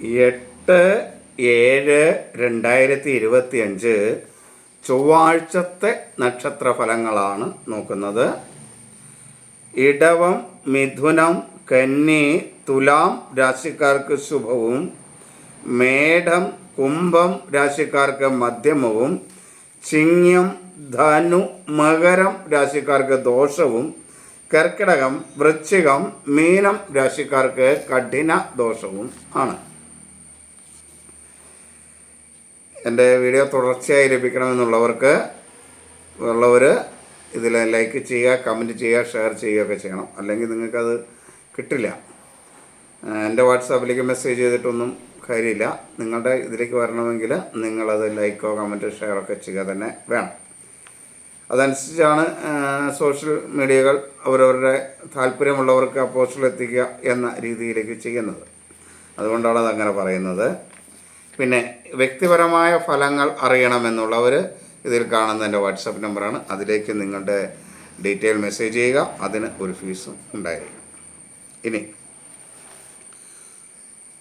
എട്ട് ഏഴ് രണ്ടായിരത്തി ഇരുപത്തി അഞ്ച് ചൊവ്വാഴ്ചത്തെ നക്ഷത്ര ഫലങ്ങളാണ് നോക്കുന്നത്. ഇടവം മിഥുനം കന്നി തുലാം രാശിക്കാർക്ക് ശുഭവും മേടം കുംഭം രാശിക്കാർക്ക് മധ്യമവും ചിങ്ങം ധനു മകരം രാശിക്കാർക്ക് ദോഷവും കർക്കിടകം വൃശ്ചികം മീനം രാശിക്കാർക്ക് കഠിന ദോഷവും ആണ്. എന്റെ വീഡിയോ തുടർച്ചയായി ലഭിക്കണമെന്നുള്ളവർക്ക് ഉള്ളവർ ഇതിൽ ലൈക്ക് ചെയ്യുക കമന്റ് ചെയ്യുക ഷെയർ ചെയ്യുകയൊക്കെ ചെയ്യണം. അല്ലെങ്കിൽ നിങ്ങൾക്കത് കിട്ടില്ല. എന്റെ വാട്സാപ്പിലേക്ക് മെസ്സേജ് ചെയ്തിട്ടൊന്നും കാര്യമില്ല. നിങ്ങളുടെ ഇതിലേക്ക് വരണമെങ്കിൽ നിങ്ങളത് ലൈക്കോ കമന്റോ ഷെയറോ ഒക്കെ ചെയ്യുക തന്നെ വേണം. അതനുസരിച്ചാണ് സോഷ്യൽ മീഡിയകൾ അവരവരുടെ താല്പര്യമുള്ളവർക്ക് ആ പോസ്റ്റിൽ എത്തിക്കുക എന്ന രീതിയിലേക്ക് ചെയ്യുന്നത്. അതുകൊണ്ടാണ് അതങ്ങനെ പറയുന്നത്. പിന്നെ വ്യക്തിപരമായ ഫലങ്ങൾ അറിയണമെന്നുള്ളവർ ഇതിൽ കാണുന്ന എന്റെ വാട്സപ്പ് നമ്പറാണ്. അതിലേക്ക് നിങ്ങളുടെ ഡീറ്റെയിൽ മെസ്സേജ് ചെയ്യുക. അതിന് ഒരു ഫീസും ഉണ്ടായിരിക്കും. ഇനി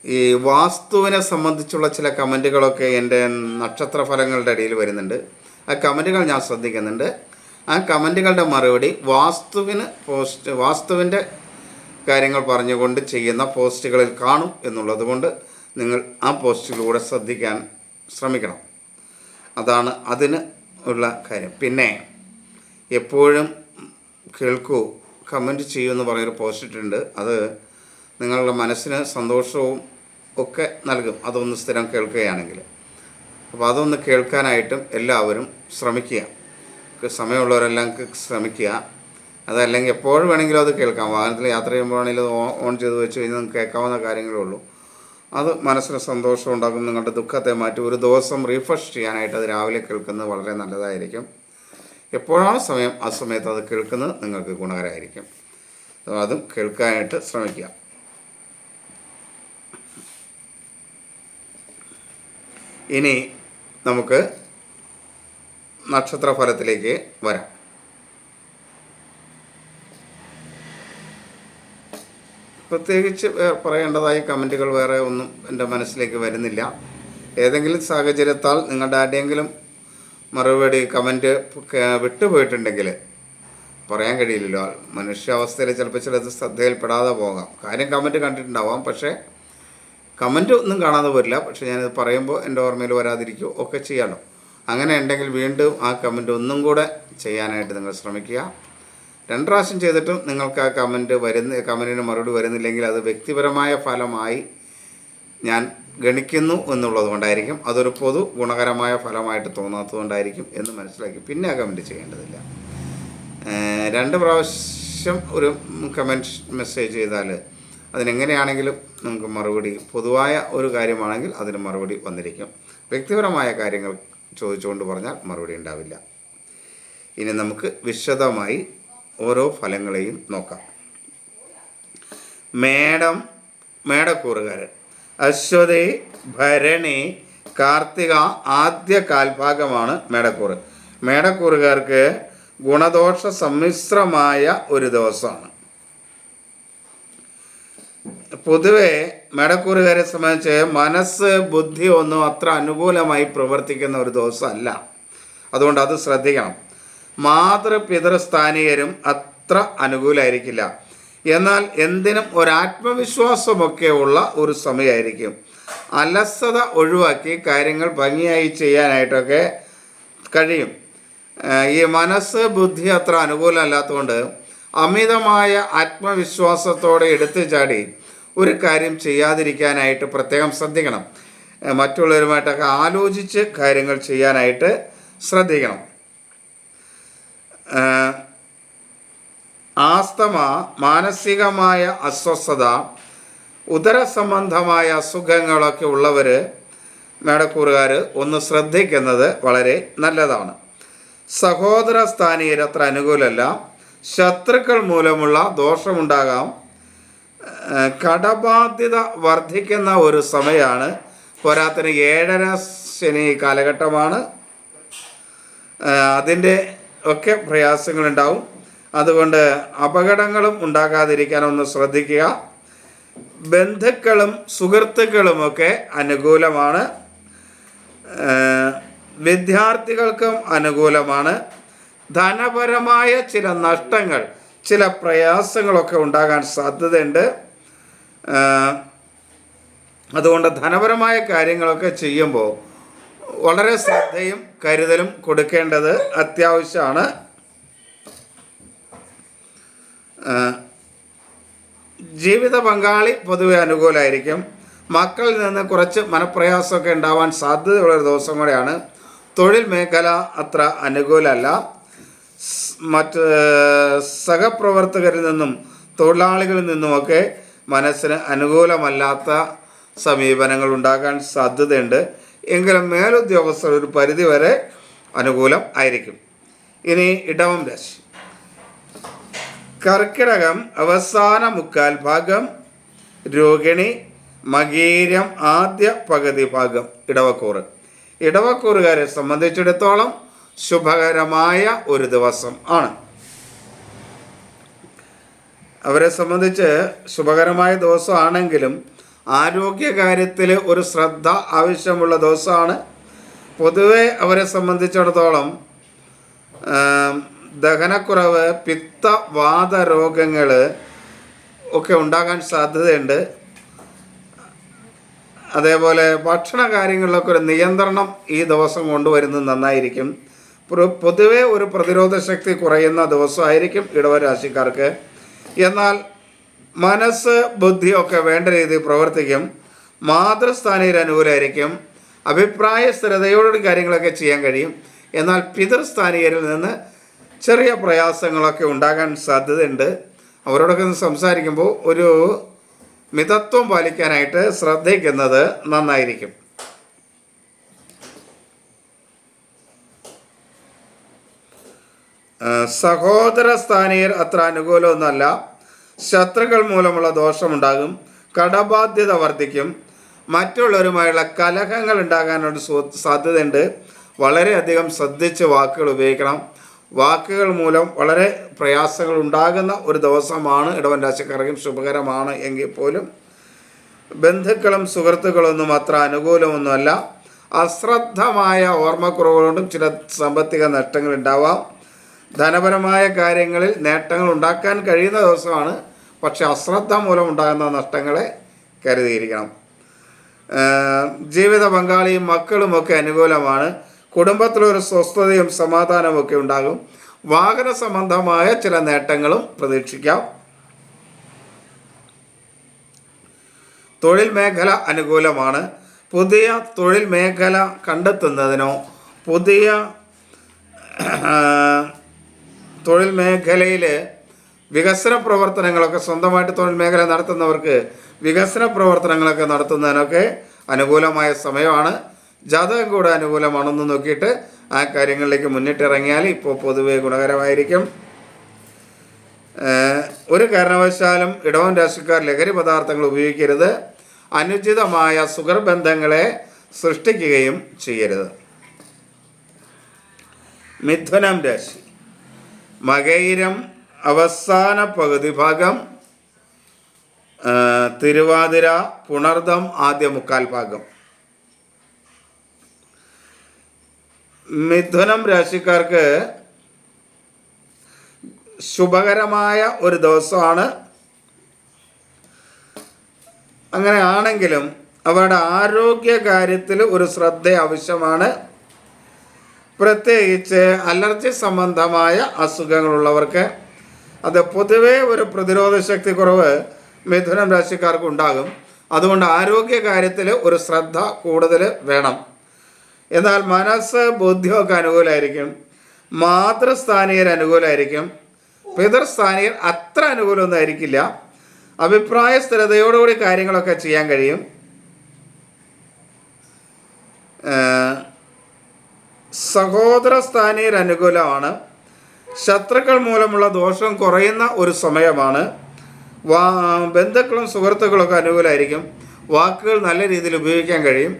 ഈ വാസ്തുവിനെ സംബന്ധിച്ചുള്ള ചില കമന്റുകളൊക്കെ എന്റെ നക്ഷത്ര ഫലങ്ങളുടെ ഇടയിൽ വരുന്നുണ്ട്. ആ കമന്റുകൾ ഞാൻ ശ്രദ്ധിക്കുന്നുണ്ട്. ആ കമന്റുകളുടെ മറുപടി വാസ്തുവിന് പോസ്റ്റ് വാസ്തുവിന്റെ കാര്യങ്ങൾ പറഞ്ഞുകൊണ്ട് ചെയ്യുന്ന പോസ്റ്റുകളിൽ കാണും എന്നുള്ളത് കൊണ്ട് നിങ്ങൾ ആ പോസ്റ്റിലൂടെ ശ്രദ്ധിക്കാൻ ശ്രമിക്കണം. അതാണ് അതിന് ഉള്ള കാര്യം. പിന്നെ എപ്പോഴും കേൾക്കൂ കമന്റ് ചെയ്യൂ എന്ന് പറയുന്നൊരു പോസ്റ്റ് ഇട്ടിട്ടുണ്ട്. അത് നിങ്ങളുടെ മനസ്സിന് സന്തോഷവും ഒക്കെ നൽകും. അതൊന്ന് സ്ഥിരം കേൾക്കുകയാണെങ്കിൽ. അപ്പോൾ അതൊന്ന് കേൾക്കാനായിട്ടും എല്ലാവരും ശ്രമിക്കുക. ക്ക് സമയമുള്ളവരെല്ലാം ശ്രമിക്കുക. അതല്ലെങ്കിൽ എപ്പോഴും വേണമെങ്കിലും അത് കേൾക്കാം. വാഹനത്തിൽ യാത്ര ചെയ്യുമ്പോഴാണെങ്കിലും ഓൺ ചെയ്ത് വെച്ച് കഴിഞ്ഞാൽ കേൾക്കാവുന്ന കാര്യങ്ങളേ ഉള്ളൂ. അത് മനസ്സിന് സന്തോഷം ഉണ്ടാക്കും നിങ്ങളുടെ ദുഃഖത്തെ മാറ്റി ഒരു ദിവസം റീഫ്രഷ് ചെയ്യാനായിട്ട് അത് രാവിലെ കേൾക്കുന്നത് വളരെ നല്ലതായിരിക്കും. എപ്പോഴാണ് സമയം? ആ സമയത്ത് അത് കേൾക്കുന്നത് നിങ്ങൾക്ക് ഗുണകരമായിരിക്കും. അതും കേൾക്കാനായിട്ട് ശ്രമിക്കുക. ഇനി നമുക്ക് നക്ഷത്രഫലത്തിലേക്ക് വരാം. പ്രത്യേകിച്ച് പറയേണ്ടതായ കമന്റുകൾ വേറെ ഒന്നും എന്റെ മനസ്സിലേക്ക് വരുന്നില്ല. ഏതെങ്കിലും സാഹചര്യത്താൽ നിങ്ങളുടെ ആരുടെയെങ്കിലും മറുപടി കമന്റ് വിട്ടുപോയിട്ടുണ്ടെങ്കിൽ പറയാൻ കഴിയില്ലല്ലോ. മനുഷ്യാവസ്ഥയിൽ ചിലപ്പോൾ ചിലത് ശ്രദ്ധയിൽപ്പെടാതെ പോകാം. കാര്യം കമന്റ് കണ്ടിട്ടുണ്ടാവാം. പക്ഷേ കമന്റ് ഒന്നും കാണാതെ വരില്ല. പക്ഷേ ഞാനിത് പറയുമ്പോൾ എന്റെ ഓർമ്മയിൽ വരാതിരിക്കുകയോ ഒക്കെ ചെയ്യാമല്ലോ അങ്ങനെ ഉണ്ടെങ്കിൽ വീണ്ടും ആ കമന്റ് ഒന്നും കൂടെ ചെയ്യാനായിട്ട് നിങ്ങൾ ശ്രമിക്കുക. രണ്ട് പ്രാവശ്യം ചെയ്തിട്ടും നിങ്ങൾക്ക് ആ കമന്റ് വരുന്ന കമന്റിന് മറുപടി വരുന്നില്ലെങ്കിൽ അത് വ്യക്തിപരമായ ഫലമായി ഞാൻ ഗണിക്കുന്നു എന്നുള്ളത് കൊണ്ടായിരിക്കും. അതൊരു പൊതു ഗുണകരമായ ഫലമായിട്ട് തോന്നാത്തത് കൊണ്ടായിരിക്കും എന്ന് മനസ്സിലാക്കി പിന്നെ ആ കമന്റ് ചെയ്യേണ്ടതില്ല. രണ്ട് പ്രാവശ്യം ഒരു കമന്റ് മെസ്സേജ് ചെയ്താൽ അതിനെങ്ങനെയാണെങ്കിലും നമുക്ക് മറുപടി പൊതുവായ ഒരു കാര്യമാണെങ്കിൽ അതിന് മറുപടി വന്നിരിക്കും. വ്യക്തിപരമായ കാര്യങ്ങൾ ചോദിച്ചുകൊണ്ട് പറഞ്ഞാൽ മറുപടി ഉണ്ടാവില്ല. ഇനി നമുക്ക് വിശദമായി ഓരോ ഫലങ്ങളെയും നോക്കാം. മേടം മേടക്കൂറുകാരൻ. അശ്വതി ഭരണി കാർത്തിക ആദ്യ കാൽഭാഗമാണ് മേടക്കൂറ്. മേടക്കൂറുകാർക്ക് ഗുണദോഷ സമ്മിശ്രമായ ഒരു ദിവസമാണ്. പൊതുവെ മേടക്കൂറുകാരെ സംബന്ധിച്ച് മനസ്സ് ബുദ്ധി ഒന്നും അത്ര അനുകൂലമായി പ്രവർത്തിക്കുന്ന ഒരു ദിവസമല്ല. അതുകൊണ്ട് അത് ശ്രദ്ധിക്കണം. മാതൃപിതൃസ്ഥാനീയരും അത്ര അനുകൂലമായിരിക്കില്ല എന്നാൽ എന്തിനും ഒരാത്മവിശ്വാസമൊക്കെ ഉള്ള ഒരു സമയമായിരിക്കും. അലസത ഒഴിവാക്കി കാര്യങ്ങൾ ഭംഗിയായി ചെയ്യാനായിട്ടൊക്കെ കഴിയും. ഈ മനസ്സ് ബുദ്ധി അത്ര അനുകൂലമല്ലാത്തതുകൊണ്ട് അമിതമായ ആത്മവിശ്വാസത്തോടെ എടുത്തു ചാടി ഒരു കാര്യം ചെയ്യാതിരിക്കാനായിട്ട് പ്രത്യേകം ശ്രദ്ധിക്കണം. മറ്റുള്ളവരുമായിട്ടൊക്കെ ആലോചിച്ച് കാര്യങ്ങൾ ചെയ്യാനായിട്ട് ശ്രദ്ധിക്കണം. ആസ്തമ മാനസികമായ അസ്വസ്ഥത ഉദര സംബന്ധമായ അസുഖങ്ങളൊക്കെ ഉള്ളവർ മേടക്കൂറുകാർ ഒന്ന് ശ്രദ്ധിക്കുന്നത് വളരെ നല്ലതാണ്. സഹോദര സ്ഥാനീയർ അത്ര അനുകൂലമല്ല ശത്രുക്കൾ മൂലമുള്ള ദോഷമുണ്ടാകാം. കടബാധ്യത വർദ്ധിക്കുന്ന ഒരു സമയമാണ് പോരാത്തിന് ഏഴര ശനി കാലഘട്ടമാണ്. അതിന്റെ ഒക്കെ പ്രയാസങ്ങളുണ്ടാവും. അതുകൊണ്ട് അപകടങ്ങളും ഉണ്ടാകാതിരിക്കാൻ ഒന്ന് ശ്രദ്ധിക്കുക. ബന്ധുക്കളും സുഹൃത്തുക്കളുമൊക്കെ അനുകൂലമാണ്. വിദ്യാർത്ഥികൾക്കും അനുകൂലമാണ്. ധനപരമായ ചില നഷ്ടങ്ങൾ ചില പ്രയാസങ്ങളൊക്കെ ഉണ്ടാകാൻ സാധ്യതയുണ്ട്. അതുകൊണ്ട് ധനപരമായ കാര്യങ്ങളൊക്കെ ചെയ്യുമ്പോൾ വളരെ ശ്രദ്ധയും കരുതലും കൊടുക്കേണ്ടത് അത്യാവശ്യമാണ്. ജീവിത പങ്കാളി പൊതുവെ അനുകൂലമായിരിക്കും മക്കളിൽ നിന്ന് കുറച്ച് മനപ്രയാസമൊക്കെ ഉണ്ടാവാൻ സാധ്യതയുള്ളൊരു ദിവസം കൂടെയാണ്. തൊഴിൽ മേഖല അത്ര അനുകൂലമല്ല. മറ്റ് സഹപ്രവർത്തകരിൽ നിന്നും തൊഴിലാളികളിൽ നിന്നുമൊക്കെ മനസ്സിന് അനുകൂലമല്ലാത്ത സമീപനങ്ങൾ ഉണ്ടാകാൻ സാധ്യതയുണ്ട്. എങ്കിലും മേലുദ്യോഗസ്ഥർ ഒരു പരിധിവരെ അനുകൂലം ആയിരിക്കും. ഇനി ഇടവം രാശി. കർക്കിടകം അവസാന മുക്കാൽ ഭാഗം രോഹിണി മകീരം ആദ്യ പകുതി ഭാഗം ഇടവക്കൂറ്. ഇടവക്കൂറുകാരെ സംബന്ധിച്ചിടത്തോളം ശുഭകരമായ ഒരു ദിവസം ആണ്. അവരെ സംബന്ധിച്ച് ശുഭകരമായ ദിവസമാണെങ്കിലും ആരോഗ്യകാര്യത്തിൽ ഒരു ശ്രദ്ധ ആവശ്യമുള്ള ദിവസമാണ്. പൊതുവെ അവരെ സംബന്ധിച്ചിടത്തോളം ദഹനക്കുറവ് പിത്തവാത രോഗങ്ങൾ ഒക്കെ ഉണ്ടാകാൻ സാധ്യതയുണ്ട്. അതേപോലെ ഭക്ഷണ കാര്യങ്ങളിലൊക്കെ ഒരു നിയന്ത്രണം ഈ ദിവസം കൊണ്ടുവരുന്നത് നന്നായിരിക്കും. പൊതുവേ ഒരു പ്രതിരോധ ശക്തി കുറയുന്ന ദിവസമായിരിക്കും ഇടവരാശിക്കാർക്ക്. എന്നാൽ മനസ്സ് ബുദ്ധിയൊക്കെ വേണ്ട രീതിയിൽ പ്രവർത്തിക്കും. മാതൃസ്ഥാനയിൽ അനുകൂലമായിരിക്കും അഭിപ്രായ സ്ഥിരതയോടുകൂടി കാര്യങ്ങളൊക്കെ ചെയ്യാൻ കഴിയും. എന്നാൽ പിതൃസ്ഥാനീയരിൽ നിന്ന് ചെറിയ പ്രയാസങ്ങളൊക്കെ ഉണ്ടാകാൻ സാധ്യതയുണ്ട്. അവരോടൊക്കെ സംസാരിക്കുമ്പോൾ ഒരു മിതത്വം പാലിക്കാനായിട്ട് ശ്രദ്ധിക്കുന്നത് നന്നായിരിക്കും. സഹോദര സ്ഥാനീയർ അത്ര അനുകൂലമൊന്നുമല്ല. ശത്രുക്കൾ മൂലമുള്ള ദോഷമുണ്ടാകും കടബാധ്യത വർദ്ധിക്കും. മറ്റുള്ളവരുമായുള്ള കലഹങ്ങൾ ഉണ്ടാകാനുള്ള സാധ്യതയുണ്ട്. വളരെയധികം ശ്രദ്ധിച്ച് വാക്കുകൾ ഉപയോഗിക്കണം. വാക്കുകൾ മൂലം വളരെ പ്രയാസങ്ങൾ ഉണ്ടാകുന്ന ഒരു ദിവസമാണ് ഇടവൻ രാശിക്കാർക്കും ശുഭകരമാണ് എങ്കിൽ പോലും. ബന്ധുക്കളും സുഹൃത്തുക്കളൊന്നും അത്ര അനുകൂലമൊന്നുമല്ല. അശ്രദ്ധമായ ഓർമ്മക്കുറവുകൊണ്ടും ചില സാമ്പത്തിക നഷ്ടങ്ങൾ ഉണ്ടാവാം. ധനപരമായ കാര്യങ്ങളിൽ നേട്ടങ്ങൾ ഉണ്ടാക്കാൻ കഴിയുന്ന ദിവസമാണ് പക്ഷെ അശ്രദ്ധ മൂലം ഉണ്ടാകുന്ന നഷ്ടങ്ങളെ കരുതിയിരിക്കണം. ജീവിത പങ്കാളിയും മക്കളുമൊക്കെ അനുകൂലമാണ്. കുടുംബത്തിലൊരു സ്വസ്ഥതയും സമാധാനവും ഒക്കെ ഉണ്ടാകും. വാഹന സംബന്ധമായ ചില നേട്ടങ്ങളും പ്രതീക്ഷിക്കാം. തൊഴിൽ മേഖല അനുകൂലമാണ്. പുതിയ തൊഴിൽ മേഖല കണ്ടെത്തുന്നതിനോ പുതിയ തൊഴിൽ മേഖലയിൽ വികസന പ്രവർത്തനങ്ങളൊക്കെ സ്വന്തമായിട്ട് തൊഴിൽ മേഖല നടത്തുന്നവർക്ക് വികസന പ്രവർത്തനങ്ങളൊക്കെ നടത്തുന്നതിനൊക്കെ അനുകൂലമായ സമയമാണ്. ജാതകം കൂടെ അനുകൂലമാണെന്ന് നോക്കിയിട്ട് ആ കാര്യങ്ങളിലേക്ക് മുന്നിട്ടിറങ്ങിയാൽ ഇപ്പോൾ പൊതുവെ ഗുണകരമായിരിക്കും. ഒരു കാരണവശാലും ഇടവൻ രാശിക്കാർ ലഹരി പദാർത്ഥങ്ങൾ ഉപയോഗിക്കരുത്. അനുചിതമായ സുഖർബന്ധങ്ങളെ സൃഷ്ടിക്കുകയും ചെയ്യരുത്. മിഥുനം രാശി. മകയിരം അവസാന പകുതി ഭാഗം തിരുവാതിര പുണർദം ആദ്യ മുക്കാൽ ഭാഗം. മിഥുനം രാശിക്കാർക്ക് ശുഭകരമായ ഒരു ദിവസമാണ്. അങ്ങനെ ആണെങ്കിലും അവരുടെ ആരോഗ്യ കാര്യത്തിൽ ഒരു ശ്രദ്ധ ആവശ്യമാണ്. പ്രത്യേകിച്ച് അലർജി സംബന്ധമായ അസുഖങ്ങളുള്ളവർക്ക് അത് പൊതുവേ ഒരു പ്രതിരോധ ശക്തി കുറവ് മിഥുനം രാശിക്കാർക്ക് ഉണ്ടാകും. അതുകൊണ്ട് ആരോഗ്യ കാര്യത്തിൽ ഒരു ശ്രദ്ധ കൂടുതൽ വേണം. എന്നാൽ മനസ്സ് ബുദ്ധിയൊക്കെ അനുകൂലമായിരിക്കും മാതൃസ്ഥാനീയർ അനുകൂലമായിരിക്കും പിതൃസ്ഥാനീയർ അത്ര അനുകൂലമൊന്നും ആയിരിക്കില്ല. അഭിപ്രായ സ്ഥിരതയോടുകൂടി കാര്യങ്ങളൊക്കെ ചെയ്യാൻ കഴിയും. സഹോദര സ്ഥാനീയർ അനുകൂലമാണ്. ശത്രുക്കൾ മൂലമുള്ള ദോഷം കുറയുന്ന ഒരു സമയമാണ്. വാ ബന്ധുക്കളും സുഹൃത്തുക്കളൊക്കെ അനുകൂലമായിരിക്കും വാക്കുകൾ നല്ല രീതിയിൽ ഉപയോഗിക്കാൻ കഴിയും.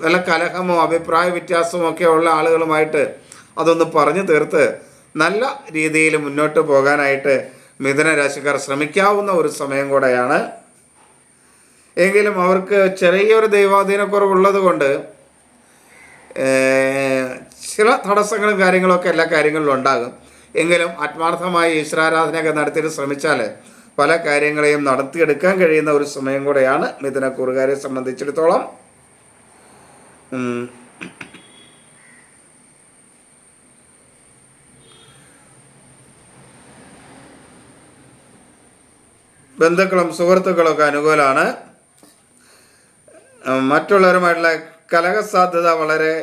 നല്ല കലഹമോ അഭിപ്രായ വ്യത്യാസമോ ഒക്കെ ഉള്ള ആളുകളുമായിട്ട് അതൊന്ന് പറഞ്ഞു തീർത്ത് നല്ല രീതിയിൽ മുന്നോട്ട് പോകാനായിട്ട് മിഥുന രാശിക്കാർ ശ്രമിക്കാവുന്ന ഒരു സമയം കൂടെയാണ്. എങ്കിലും അവർക്ക് ചെറിയൊരു ദൈവാധീനക്കുറവുള്ളത് കൊണ്ട് ചില തടസ്സങ്ങളും കാര്യങ്ങളൊക്കെ എല്ലാ കാര്യങ്ങളിലും ഉണ്ടാകും. എങ്കിലും ആത്മാർത്ഥമായി ഈശ്വരാരാധനയൊക്കെ നടത്തിയിട്ട് ശ്രമിച്ചാൽ പല കാര്യങ്ങളെയും നടത്തിയെടുക്കാൻ കഴിയുന്ന ഒരു സമയം കൂടെയാണ് മിഥുനക്കൂറുകാരെ സംബന്ധിച്ചിടത്തോളം. ബന്ധുക്കളും സുഹൃത്തുക്കളൊക്കെ അനുകൂലമാണ്. മറ്റുള്ളവരുമായിട്ടുള്ള കലഹ സാധ്യത വളരെ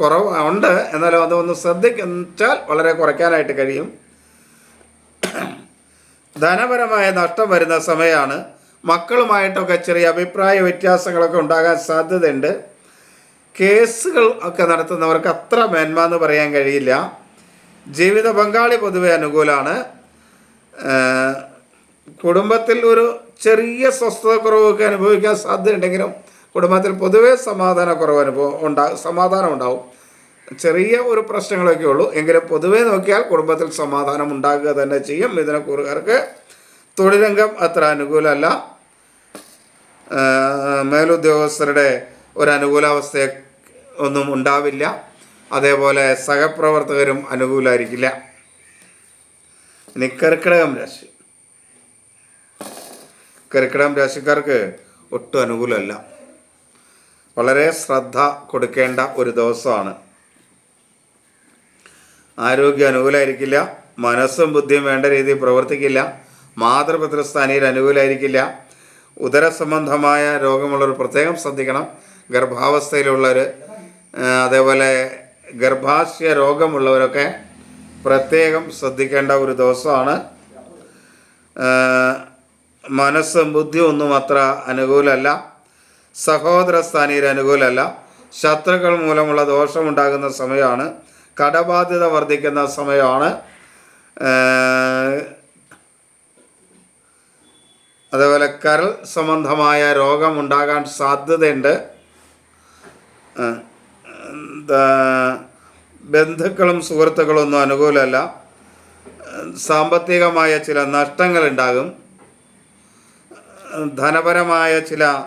കുറവ് ഉണ്ട്. എന്നാലും അതൊന്ന് ശ്രദ്ധിച്ചാൽ വളരെ കുറയ്ക്കാനായിട്ട് കഴിയും. ധനപരമായ നഷ്ടം വരുന്ന സമയമാണ് മക്കളുമായിട്ടൊക്കെ ചെറിയ അഭിപ്രായ വ്യത്യാസങ്ങളൊക്കെ ഉണ്ടാകാൻ സാധ്യതയുണ്ട്. കേസുകൾ ഒക്കെ നടത്തുന്നവർക്ക് അത്ര മേന്മ എന്ന് പറയാൻ കഴിയില്ല. ജീവിത പങ്കാളി പൊതുവെ അനുകൂലമാണ് കുടുംബത്തിൽ ഒരു ചെറിയ സ്വസ്ഥതക്കുറവൊക്കെ അനുഭവിക്കാൻ സാധ്യതയുണ്ടെങ്കിലും കുടുംബത്തിൽ പൊതുവെ സമാധാന കുറവ് അനുഭവം ഉണ്ടാ സമാധാനം ഉണ്ടാവും. ചെറിയ ഒരു പ്രശ്നങ്ങളൊക്കെ ഉള്ളൂ. എങ്കിലും പൊതുവെ നോക്കിയാൽ കുടുംബത്തിൽ സമാധാനം ഉണ്ടാകുക തന്നെ ചെയ്യും. ഇതിനെ കുറുകാർക്ക് തൊഴിലംഗം അത്ര അനുകൂലമല്ല. മേലുദ്യോഗസ്ഥരുടെ ഒരു അനുകൂലാവസ്ഥ ഒന്നും ഉണ്ടാവില്ല. അതേപോലെ സഹപ്രവർത്തകരും അനുകൂലമായിരിക്കില്ല ഇനി കർക്കിടകം രാശി. കർക്കിടകം രാശിക്കാർക്ക് ഒട്ടും അനുകൂലമല്ല. വളരെ ശ്രദ്ധ കൊടുക്കേണ്ട ഒരു ദിവസമാണ്. ആരോഗ്യം അനുകൂലമായിരിക്കില്ല മനസ്സും ബുദ്ധിയും വേണ്ട രീതിയിൽ പ്രവർത്തിക്കില്ല മാതൃപിതൃസ്ഥാനിയിൽ അനുകൂലമായിരിക്കില്ല ഉദരസംബന്ധമായ രോഗമുള്ളവർ പ്രത്യേകം ശ്രദ്ധിക്കണം ഗർഭാവസ്ഥയിലുള്ളവർ അതേപോലെ ഗർഭാശയ രോഗമുള്ളവരൊക്കെ പ്രത്യേകം ശ്രദ്ധിക്കേണ്ട ഒരു ദിവസമാണ്. മനസ്സും ബുദ്ധിയും ഒന്നും അത്ര അനുകൂലമല്ല. സഹോദര സ്ഥാനീയർ അനുകൂലമല്ല. ശത്രുക്കൾ മൂലമുള്ള ദോഷമുണ്ടാകുന്ന സമയമാണ്. കടബാധ്യത വർദ്ധിക്കുന്ന സമയമാണ്. അതേപോലെ കരൾ സംബന്ധമായ രോഗമുണ്ടാകാൻ സാധ്യതയുണ്ട്. ബന്ധുക്കളും സുഹൃത്തുക്കളും ഒന്നും അനുകൂലമല്ല. സാമ്പത്തികമായ ചില നഷ്ടങ്ങളുണ്ടാകും. ധനപരമായ ചില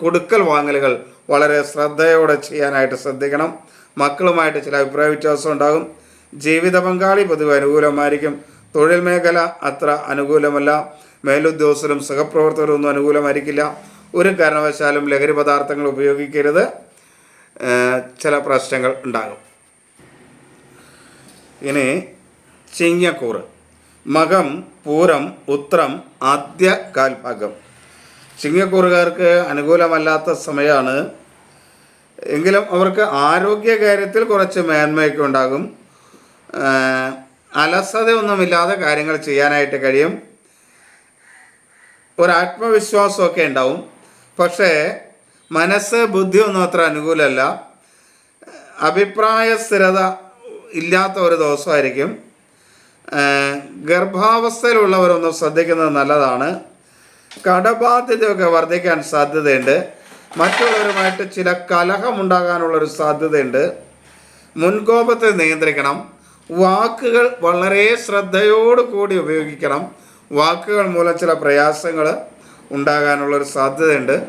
കൊടുക്കൽ വാങ്ങലുകൾ വളരെ ശ്രദ്ധയോടെ ചെയ്യാനായിട്ട് ശ്രദ്ധിക്കണം. മക്കളുമായിട്ട് ചില അഭിപ്രായ വ്യത്യാസം ഉണ്ടാകും. ജീവിത പങ്കാളി പൊതുവെ അനുകൂലമായിരിക്കും. തൊഴിൽ മേഖല അത്ര അനുകൂലമല്ല. മേലുദ്യോഗസ്ഥരും സഹപ്രവർത്തകരും ഒന്നും അനുകൂലമായിരിക്കില്ല. ഒരു കാരണവശാലും ലഹരി പദാർത്ഥങ്ങൾ ഉപയോഗിക്കരുത്. ചില പ്രശ്നങ്ങൾ ഉണ്ടാകും. ഇനി ചിങ്ങക്കൂറ്. മകം പൂരം ഉത്രം ആദ്യ കാൽഭാഗം. ചിങ്ങക്കൂറുകാർക്ക് അനുകൂലമല്ലാത്ത സമയമാണ് എങ്കിലും അവർക്ക് ആരോഗ്യ കാര്യത്തിൽ കുറച്ച് മേന്മയൊക്കെ ഉണ്ടാകും. അലസതയൊന്നുമില്ലാതെ കാര്യങ്ങൾ ചെയ്യാനായിട്ട് കഴിയും. ഒരു ആത്മവിശ്വാസമൊക്കെ ഉണ്ടാവും. പക്ഷേ മനസ്സ് ബുദ്ധിയൊന്നും അത്ര അനുകൂലമല്ല. അഭിപ്രായ സ്ഥിരത ഇല്ലാത്ത ഒരു ദിവസമായിരിക്കും. ഗർഭാവസ്ഥയിലുള്ളവരൊന്ന് ശ്രദ്ധിക്കുന്നത് നല്ലതാണ്. കടബാധ്യതയൊക്കെ വർദ്ധിക്കാൻ സാധ്യതയുണ്ട്. മറ്റുള്ളവരുമായിട്ട് ചില കലഹമുണ്ടാകാനുള്ളൊരു സാധ്യതയുണ്ട്. മുൻകോപത്തെ നിയന്ത്രിക്കണം. വാക്കുകൾ വളരെ ശ്രദ്ധയോട് കൂടി ഉപയോഗിക്കണം. വാക്കുകൾ മൂലം ചില പ്രയാസങ്ങൾ ഉണ്ടാകാനുള്ളൊരു സാധ്യതയുണ്ട്.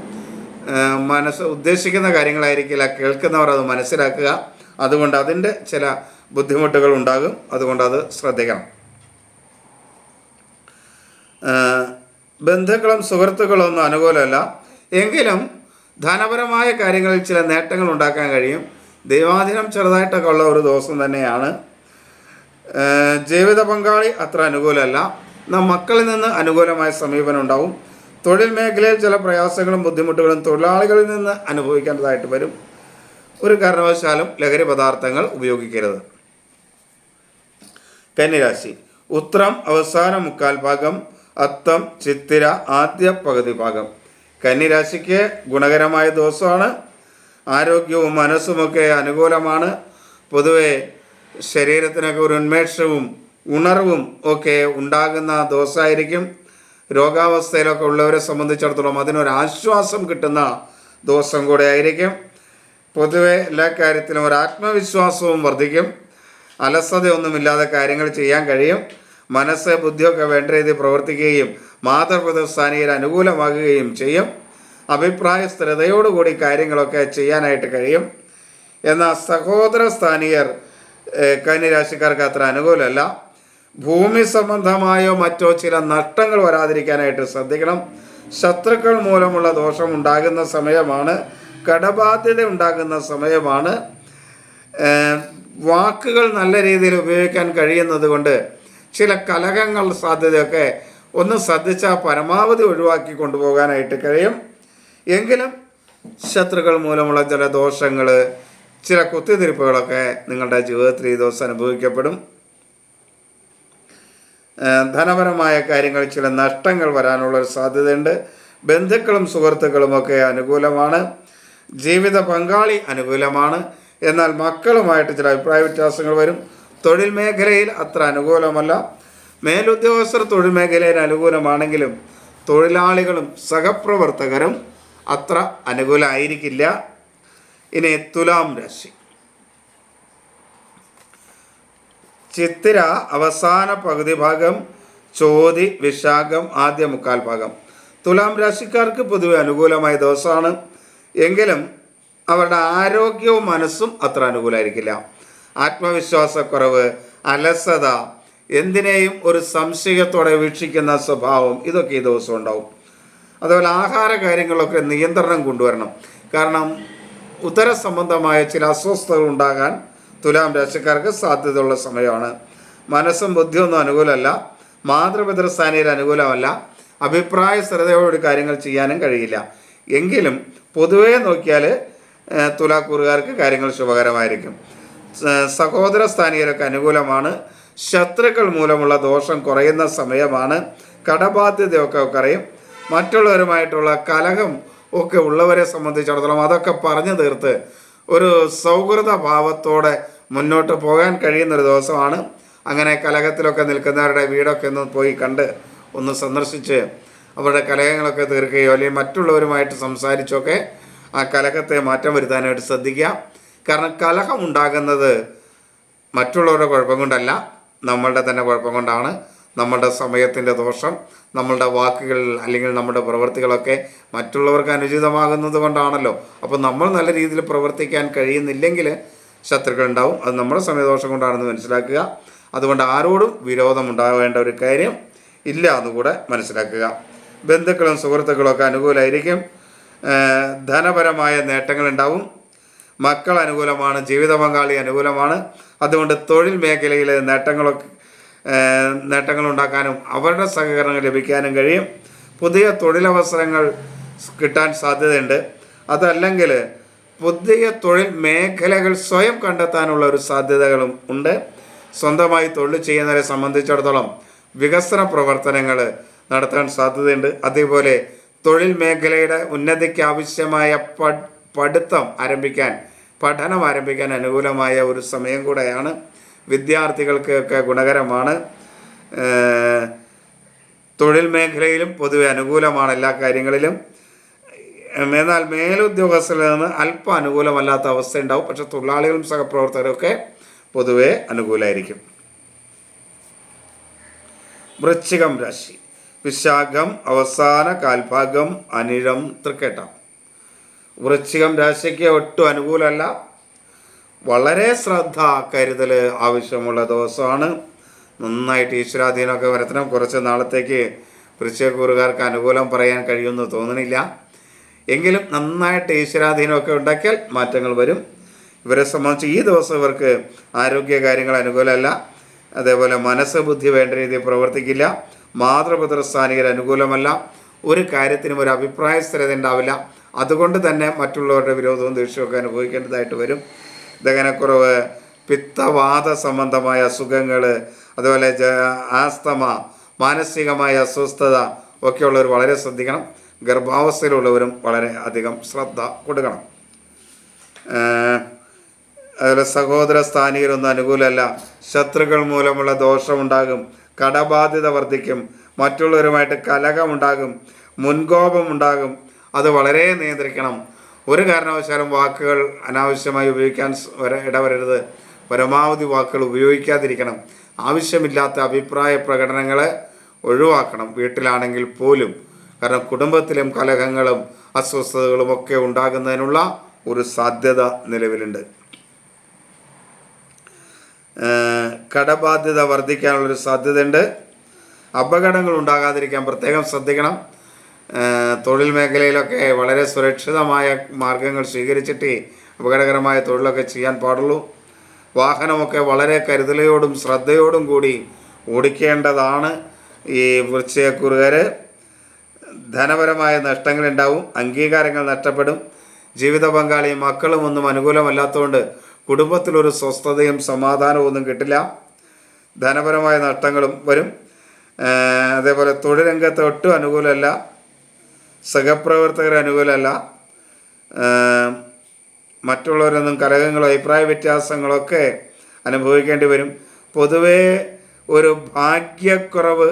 മനസ്സ് ഉദ്ദേശിക്കുന്ന കാര്യങ്ങളായിരിക്കില്ല. കേൾക്കുന്നവർ അത് മനസ്സിലാക്കുക. അതുകൊണ്ട് അതിന്റെ ചില ബുദ്ധിമുട്ടുകൾ ഉണ്ടാകും. അതുകൊണ്ട് അത് ശ്രദ്ധിക്കണം. ബന്ധുക്കളും സുഹൃത്തുക്കളും ഒന്നും അനുകൂലമല്ല. എങ്കിലും ധനപരമായ കാര്യങ്ങളിൽ ചില നേട്ടങ്ങൾ ഉണ്ടാക്കാൻ കഴിയും. ദൈവാധീനം ചെറുതായിട്ടൊക്കെ ഉള്ള ഒരു ദിവസം തന്നെയാണ്. ജീവിത പങ്കാളി അത്ര അനുകൂലമല്ല. നാം മക്കളിൽ നിന്ന് അനുകൂലമായ സമീപനം ഉണ്ടാവും. തൊഴിൽ മേഖലയിൽ ചില പ്രയാസങ്ങളും ബുദ്ധിമുട്ടുകളും തൊഴിലാളികളിൽ നിന്ന് അനുഭവിക്കേണ്ടതായിട്ട് വരും. ഒരു കാരണവശാലും ലഹരി പദാർത്ഥങ്ങൾ ഉപയോഗിക്കരുത്. കന്നിരാശി ഉത്രം അവസാന മുക്കാൽ ഭാഗം. അത്തം ചിത്തിര ആദ്യ പകുതി ഭാഗം. കന്നിരാശിക്ക് ഗുണകരമായ ദിവസമാണ്. ആരോഗ്യവും മനസ്സുമൊക്കെ അനുകൂലമാണ്. പൊതുവെ ശരീരത്തിനൊക്കെ ഒരു ഉന്മേഷവും ഉണർവും ഒക്കെ ഉണ്ടാകുന്ന ദിവസമായിരിക്കും. രോഗാവസ്ഥയിലൊക്കെ ഉള്ളവരെ സംബന്ധിച്ചിടത്തോളം അതിനൊരു ആശ്വാസം കിട്ടുന്ന ദിവസം കൂടെ ആയിരിക്കും. പൊതുവെ എല്ലാ കാര്യത്തിലും ഒരു ആത്മവിശ്വാസവും വർദ്ധിക്കും. അലസതയൊന്നുമില്ലാതെ കാര്യങ്ങൾ ചെയ്യാൻ കഴിയും. മനസ്സ് ബുദ്ധിയൊക്കെ വേണ്ട രീതിയിൽ പ്രവർത്തിക്കുകയും മാതൃപിതസ്ഥാനിയിൽ അനുകൂലമാകുകയും ചെയ്യും. അഭിപ്രായ സ്ഥിരതയോടുകൂടി കാര്യങ്ങളൊക്കെ ചെയ്യാനായിട്ട് കഴിയും. എന്നാൽ സഹോദര സ്ഥാനീയർ ഏഹ്, കന്യരാശിക്കാർക്ക് അത്ര അനുകൂലമല്ല. ഭൂമി സംബന്ധമായോ മറ്റോ ചില നഷ്ടങ്ങൾ വരാതിരിക്കാനായിട്ട് ശ്രദ്ധിക്കണം. ശത്രുക്കൾ മൂലമുള്ള ദോഷം ഉണ്ടാകുന്ന സമയമാണ്. കടബാധ്യത ഉണ്ടാകുന്ന സമയമാണ്. വാക്കുകൾ നല്ല രീതിയിൽ ഉപയോഗിക്കാൻ കഴിയുന്നത് കൊണ്ട് ചില കലഹങ്ങൾ സാധ്യതയൊക്കെ ഒന്ന് ശ്രദ്ധിച്ചാൽ പരമാവധി ഒഴിവാക്കി കൊണ്ടുപോകാനായിട്ട് കഴിയും. എങ്കിലും ശത്രുക്കൾ മൂലമുള്ള ചില ദോഷങ്ങൾ ചില കുത്തിത്തിരിപ്പുകളൊക്കെ നിങ്ങളുടെ ജീവിതത്തിൽ ഈ ദിവസം അനുഭവിക്കപ്പെടും. ധനപരമായ കാര്യങ്ങൾ ചില നഷ്ടങ്ങൾ വരാനുള്ള ഒരു സാധ്യതയുണ്ട്. ബന്ധുക്കളും സുഹൃത്തുക്കളും ഒക്കെ അനുകൂലമാണ്. ജീവിത പങ്കാളി അനുകൂലമാണ്. എന്നാൽ മക്കളുമായിട്ട് ചില അഭിപ്രായ വ്യത്യാസങ്ങൾ വരും. തൊഴിൽ മേഖലയിൽ അത്ര അനുകൂലമല്ല. മേലുദ്യോഗസ്ഥർ തൊഴിൽ മേഖലയിൽ അനുകൂലമാണെങ്കിലും തൊഴിലാളികളും സഹപ്രവർത്തകരും അത്ര അനുകൂലമായിരിക്കില്ല ഇനി തുലാം രാശി. ചിത്തിര അവസാന പകുതി ഭാഗം ചോതി വിശാഖം ആദ്യ മുക്കാൽ ഭാഗം. തുലാം രാശിക്കാർക്ക് പൊതുവെ അനുകൂലമായ ദിവസമാണ്. എങ്കിലും അവരുടെ ആരോഗ്യവും മനസ്സും അത്ര അനുകൂലമായിരിക്കില്ല ആത്മവിശ്വാസക്കുറവ് അലസത എന്തിനേയും ഒരു സംശയത്തോടെ വീക്ഷിക്കുന്ന സ്വഭാവം ഇതൊക്കെ ഈ ദിവസം ഉണ്ടാവും. അതുപോലെ ആഹാര കാര്യങ്ങളൊക്കെ നിയന്ത്രണം കൊണ്ടുവരണം. കാരണം ഉത്തര സംബന്ധമായ ചില അസ്വസ്ഥതകൾ ഉണ്ടാകാൻ തുലാം രാശിക്കാർക്ക് സാധ്യതയുള്ള സമയമാണ്. മനസ്സും ബുദ്ധിയൊന്നും അനുകൂലമല്ല. മാതൃപിതൃസ്ഥാനയിൽ അനുകൂലമല്ല. അഭിപ്രായ സ്ഥിരതയോട് കാര്യങ്ങൾ ചെയ്യാനും കഴിയില്ല. എങ്കിലും പൊതുവേ നോക്കിയാൽ തുലാക്കൂറുകാർക്ക് കാര്യങ്ങൾ ശുഭകരമായിരിക്കും. സഹോദര സ്ഥാനീയർക്ക് അനുകൂലമാണ്. ശത്രുക്കൾ മൂലമുള്ള ദോഷം കുറയുന്ന സമയമാണ്. കടബാധ്യതയൊക്കെ കുറയും. മറ്റുള്ളവരുമായിട്ടുള്ള കലഹം ഒക്കെ ഉള്ളവരെ സംബന്ധിച്ചിടത്തോളം അതൊക്കെ പറഞ്ഞു തീർത്ത് ഒരു സൗഹൃദ ഭാവത്തോടെ മുന്നോട്ട് പോകാൻ കഴിയുന്നൊരു ദിവസമാണ്. അങ്ങനെ കലഹത്തിലൊക്കെ നിൽക്കുന്നവരുടെ വീടൊക്കെ ഒന്ന് പോയി കണ്ട് ഒന്ന് സന്ദർശിച്ച് അവരുടെ കലഹങ്ങളൊക്കെ തീർക്കുകയോ അല്ലെങ്കിൽ മറ്റുള്ളവരുമായിട്ട് സംസാരിച്ചൊക്കെ ആ കലഹത്തെ മാറ്റം വരുത്താനായിട്ട് ശ്രദ്ധിക്കുക. കാരണം കലഹം ഉണ്ടാകുന്നത് മറ്റുള്ളവരുടെ കുഴപ്പം കൊണ്ടല്ല നമ്മളുടെ തന്നെ കുഴപ്പം കൊണ്ടാണ്. നമ്മളുടെ സമയത്തിന്റെ ദോഷം നമ്മളുടെ വാക്കുകൾ അല്ലെങ്കിൽ നമ്മുടെ പ്രവൃത്തികളൊക്കെ മറ്റുള്ളവർക്ക് അനുചിതമാകുന്നത് കൊണ്ടാണല്ലോ. അപ്പോൾ നമ്മൾ നല്ല രീതിയിൽ പ്രവർത്തിക്കാൻ കഴിയുന്നില്ലെങ്കിൽ ശത്രുക്കൾ ഉണ്ടാവും അത് നമ്മുടെ സമയദോഷം കൊണ്ടാണെന്ന് മനസ്സിലാക്കുക. അതുകൊണ്ട് ആരോടും വിരോധം ഉണ്ടാവേണ്ട ഒരു കാര്യം ഇല്ല എന്നുകൂടെ മനസ്സിലാക്കുക. ബന്ധുക്കളും സുഹൃത്തുക്കളും ഒക്കെ അനുകൂലമായിരിക്കും ധനപരമായ നേട്ടങ്ങളുണ്ടാവും. മക്കൾ അനുകൂലമാണ് ജീവിത പങ്കാളി അനുകൂലമാണ്. അതുകൊണ്ട് തൊഴിൽ മേഖലയിൽ നേട്ടങ്ങളൊക്കെ ഉണ്ടാക്കാനും അവരുടെ സഹകരണം ലഭിക്കാനും കഴിയും. പുതിയ തൊഴിലവസരങ്ങൾ കിട്ടാൻ സാധ്യതയുണ്ട്. അതല്ലെങ്കിൽ പുതിയ തൊഴിൽ മേഖലകൾ സ്വയം കണ്ടെത്താനുള്ള ഒരു സാധ്യതകളും ഉണ്ട്. സ്വന്തമായി തൊഴിൽ ചെയ്യുന്നവരെ സംബന്ധിച്ചിടത്തോളം വികസന പ്രവർത്തനങ്ങൾ നടത്താൻ സാധ്യതയുണ്ട്. അതേപോലെ തൊഴിൽ മേഖലയുടെ ഉന്നതിക്ക് ആവശ്യമായ പഠിത്തം ആരംഭിക്കാൻ പഠനം ആരംഭിക്കാൻ അനുകൂലമായ ഒരു സമയം കൂടെയാണ് വിദ്യാർത്ഥികൾക്കൊക്കെ ഗുണകരമാണ്. തൊഴിൽ മേഖലയിലും പൊതുവെ അനുകൂലമാണ് എല്ലാ കാര്യങ്ങളിലും. എന്നാൽ മേലുദ്യോഗസ്ഥരിൽ നിന്ന് അല്പം അനുകൂലമല്ലാത്ത അവസ്ഥ ഉണ്ടാവും. പക്ഷെ തൊഴിലാളികളും സഹപ്രവർത്തകരും ഒക്കെ പൊതുവെ അനുകൂലമായിരിക്കും വൃശ്ചികം രാശി. വിശാഖം അവസാന കാൽഭാഗം അനിഴം തൃക്കേട്ടം. വൃശ്ചികം രാശിക്ക് ഒട്ടും അനുകൂലമല്ല. വളരെ ശ്രദ്ധ കരുതൽ ആവശ്യമുള്ള ദിവസമാണ്. നന്നായിട്ട് ഈശ്വരാധീനമൊക്കെ വരുത്തണം. കുറച്ച് നാളത്തേക്ക് വൃശ്ചികക്കൂറുകാർക്ക് അനുകൂലം പറയാൻ കഴിയുമെന്ന് തോന്നുന്നില്ല എങ്കിലും നന്നായിട്ട് ഈശ്വരാധീനമൊക്കെ ഉണ്ടാക്കിയാൽ മാറ്റങ്ങൾ വരും. ഇവരെ സംബന്ധിച്ച് ഈ ദിവസം ഇവർക്ക് ആരോഗ്യ കാര്യങ്ങൾ അനുകൂലമല്ല. അതേപോലെ മനസ്സ് ബുദ്ധി വേണ്ട രീതിയിൽ പ്രവർത്തിക്കില്ല. മാതൃപിതൃസ്ഥാനികർ അനുകൂലമല്ല. ഒരു കാര്യത്തിനും ഒരു അഭിപ്രായ സ്ഥിരത ഉണ്ടാവില്ല. അതുകൊണ്ട് തന്നെ മറ്റുള്ളവരുടെ വിരോധവും ദേഷ്യമൊക്കെ അനുഭവിക്കേണ്ടതായിട്ട് വരും. ദഹനക്കുറവ് പിത്തവാത സംബന്ധമായ അസുഖങ്ങൾ അതുപോലെ ആസ്തമ മാനസികമായ അസ്വസ്ഥത ഒക്കെയുള്ളവർ വളരെ ശ്രദ്ധിക്കണം. ഗർഭാവസ്ഥയിലുള്ളവരും വളരെ അധികം ശ്രദ്ധ കൊടുക്കണം. അതുപോലെ സഹോദര സ്ഥാനീയരൊന്നും അനുകൂലമല്ല. ശത്രുക്കൾ മൂലമുള്ള ദോഷമുണ്ടാകും. കടബാധ്യത വർദ്ധിക്കും. മറ്റുള്ളവരുമായിട്ട് കലഹമുണ്ടാകും. മുൻകോപമുണ്ടാകും. അത് വളരെ നിയന്ത്രിക്കണം. ഒരു കാരണവശാലും വാക്കുകൾ അനാവശ്യമായി ഉപയോഗിക്കാൻ ഇടവരരുത്. പരമാവധി വാക്കുകൾ ഉപയോഗിക്കാതിരിക്കണം. ആവശ്യമില്ലാത്ത അഭിപ്രായ പ്രകടനങ്ങളെ ഒഴിവാക്കണം. വീട്ടിലാണെങ്കിൽ പോലും. കാരണം കുടുംബത്തിലും കലഹങ്ങളും അസ്വസ്ഥതകളും ഒക്കെ ഉണ്ടാകുന്നതിനുള്ള ഒരു സാധ്യത നിലവിലുണ്ട്. കടബാധ്യത വർദ്ധിക്കാനുള്ളൊരു സാധ്യതയുണ്ട്. അപകടങ്ങൾ ഉണ്ടാകാതിരിക്കാൻ പ്രത്യേകം ശ്രദ്ധിക്കണം. തൊഴിൽ മേഖലയിലൊക്കെ വളരെ സുരക്ഷിതമായ മാർഗങ്ങൾ സ്വീകരിച്ചിട്ട് അപകടകരമായ തൊഴിലൊക്കെ ചെയ്യാൻ പാടുള്ളൂ. വാഹനമൊക്കെ വളരെ കരുതലയോടും ശ്രദ്ധയോടും കൂടി ഓടിക്കേണ്ടതാണ് ഈ വൃശ്ചയക്കുറുകാർ ധനപരമായ നഷ്ടങ്ങളുണ്ടാവും അംഗീകാരങ്ങൾ നഷ്ടപ്പെടും. ജീവിത പങ്കാളി മക്കളും ഒന്നും അനുകൂലമല്ലാത്തതുകൊണ്ട് കുടുംബത്തിലൊരു സ്വസ്ഥതയും സമാധാനവും ഒന്നും കിട്ടില്ല. ധനപരമായ നഷ്ടങ്ങളും വരും. അതേപോലെ തൊഴിൽ രംഗത്ത് ഒട്ടും അനുകൂലമല്ല. സഹപ്രവർത്തകർ അനുകൂലമല്ല. മറ്റുള്ളവരൊന്നും കലഹങ്ങളോ അഭിപ്രായ വ്യത്യാസങ്ങളൊക്കെ അനുഭവിക്കേണ്ടി വരും. പൊതുവേ ഒരു ഭാഗ്യക്കുറവ്